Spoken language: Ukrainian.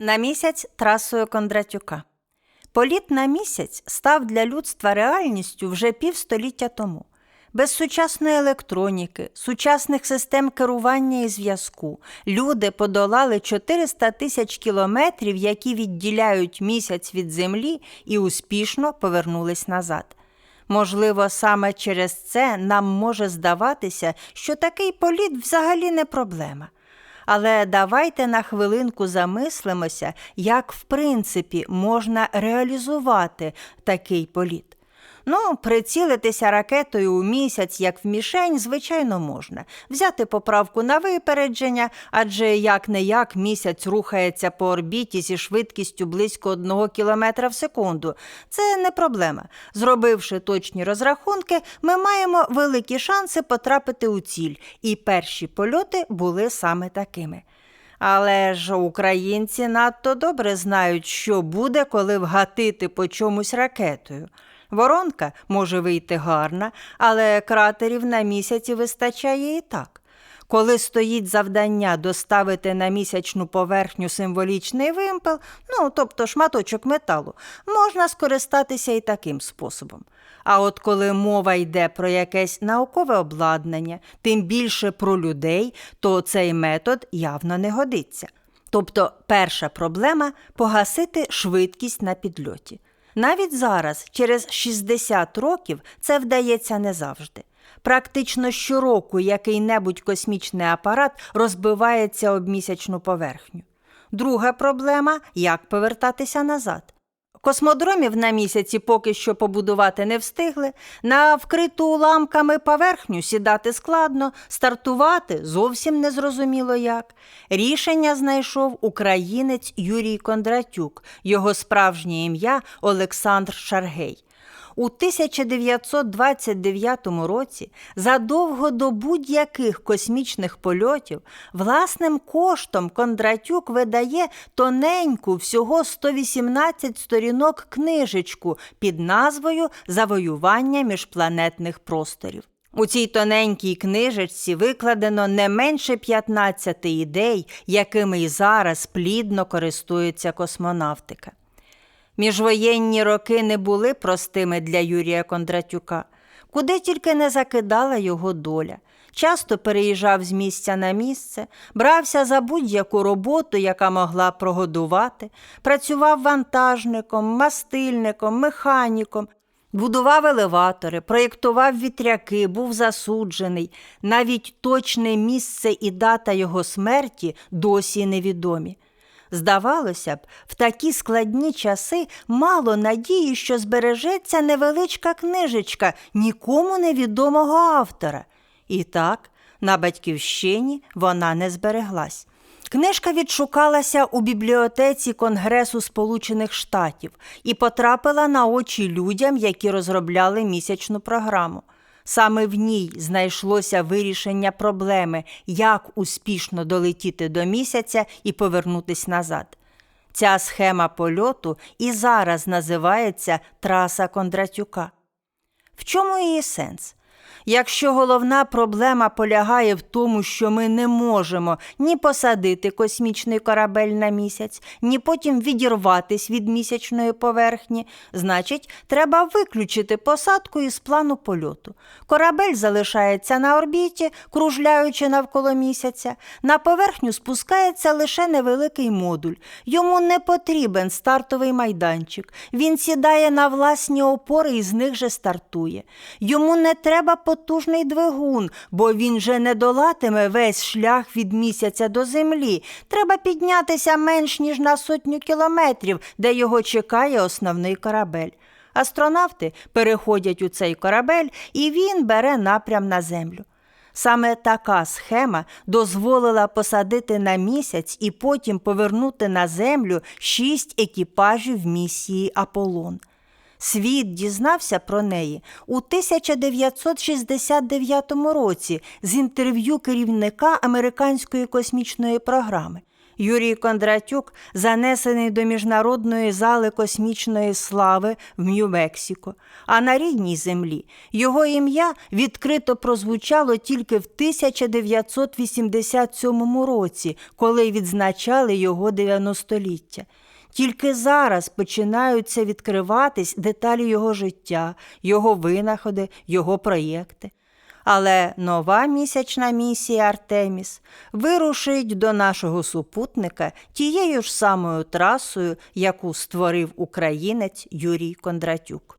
На місяць трасою Кондратюка. Політ на місяць став для людства реальністю вже півстоліття тому. Без сучасної електроніки, сучасних систем керування і зв'язку люди подолали 400 тисяч кілометрів, які відділяють місяць від землі, і успішно повернулись назад. Можливо, саме через це нам може здаватися, що такий політ взагалі не проблема. Але давайте на хвилинку замислимося, як в принципі можна реалізувати такий політ. Ну, прицілитися ракетою у місяць, як в мішень, звичайно, можна. Взяти поправку на випередження, адже як не як місяць рухається по орбіті зі швидкістю близько 1 км в секунду. Це не проблема. Зробивши точні розрахунки, ми маємо великі шанси потрапити у ціль, і перші польоти були саме такими. Але ж українці надто добре знають, що буде, коли вгатити по чомусь ракетою. Воронка може вийти гарна, але кратерів на місяці вистачає і так. Коли стоїть завдання доставити на місячну поверхню символічний вимпел, ну тобто шматочок металу, можна скористатися і таким способом. А от коли мова йде про якесь наукове обладнання, тим більше про людей, то цей метод явно не годиться. Тобто перша проблема погасити швидкість на підльоті. Навіть зараз, через 60 років, це вдається не завжди. Практично щороку який-небудь космічний апарат розбивається об місячну поверхню. Друга проблема як повертатися назад. Космодромів на місяці поки що побудувати не встигли, на вкриту уламками поверхню сідати складно, стартувати зовсім незрозуміло як. Рішення знайшов українець Юрій Кондратюк, його справжнє ім'я Олександр Шаргей. У 1929 році, задовго до будь-яких космічних польотів, власним коштом Кондратюк видає тоненьку, всього 118 сторінок книжечку під назвою Завоювання міжпланетних просторів. У цій тоненькій книжечці викладено не менше 15 ідей, якими й зараз плідно користується космонавтика. Міжвоєнні роки не були простими для Юрія Кондратюка, куди тільки не закидала його доля. Часто переїжджав з місця на місце, брався за будь-яку роботу, яка могла прогодувати, працював вантажником, мастильником, механіком, будував елеватори, проєктував вітряки, був засуджений. Навіть точне місце і дата його смерті досі невідомі. Здавалося б, в такі складні часи мало надії, що збережеться невеличка книжечка нікому невідомого автора. І так, на батьківщині вона не збереглась. Книжка відшукалася у бібліотеці Конгресу Сполучених Штатів і потрапила на очі людям, які розробляли місячну програму. Саме в ній знайшлося вирішення проблеми, як успішно долетіти до місяця і повернутися назад. Ця схема польоту і зараз називається Траса Кондратюка. В чому її сенс? Якщо головна проблема полягає в тому, що ми не можемо ні посадити космічний корабель на місяць, ні потім відірватись від місячної поверхні, значить, треба виключити посадку із плану польоту. Корабель залишається на орбіті, кружляючи навколо місяця. На поверхню спускається лише невеликий модуль. Йому не потрібен стартовий майданчик. Він сідає на власні опори і з них же стартує. Йому не треба потужний двигун, бо він же не долатиме весь шлях від місяця до землі. Треба піднятися менш ніж на сотню кілометрів, де його чекає основний корабель. Астронавти переходять у цей корабель, і він бере напрям на землю. Саме така схема дозволила посадити на місяць і потім повернути на землю шість екіпажів місії Аполлон. Світ дізнався про неї у 1969 році з інтерв'ю керівника американської космічної програми. Юрій Кондратюк занесений до міжнародної зали космічної слави в Нью-Мексико, а на рідній землі його ім'я відкрито прозвучало тільки в 1987 році, коли відзначали його 90-ліття. Тільки зараз починаються відкриватись деталі його життя, його винаходи, його проєкти. Але нова місячна місія Артеміс вирушить до нашого супутника тією ж самою трасою, яку створив українець Юрій Кондратюк.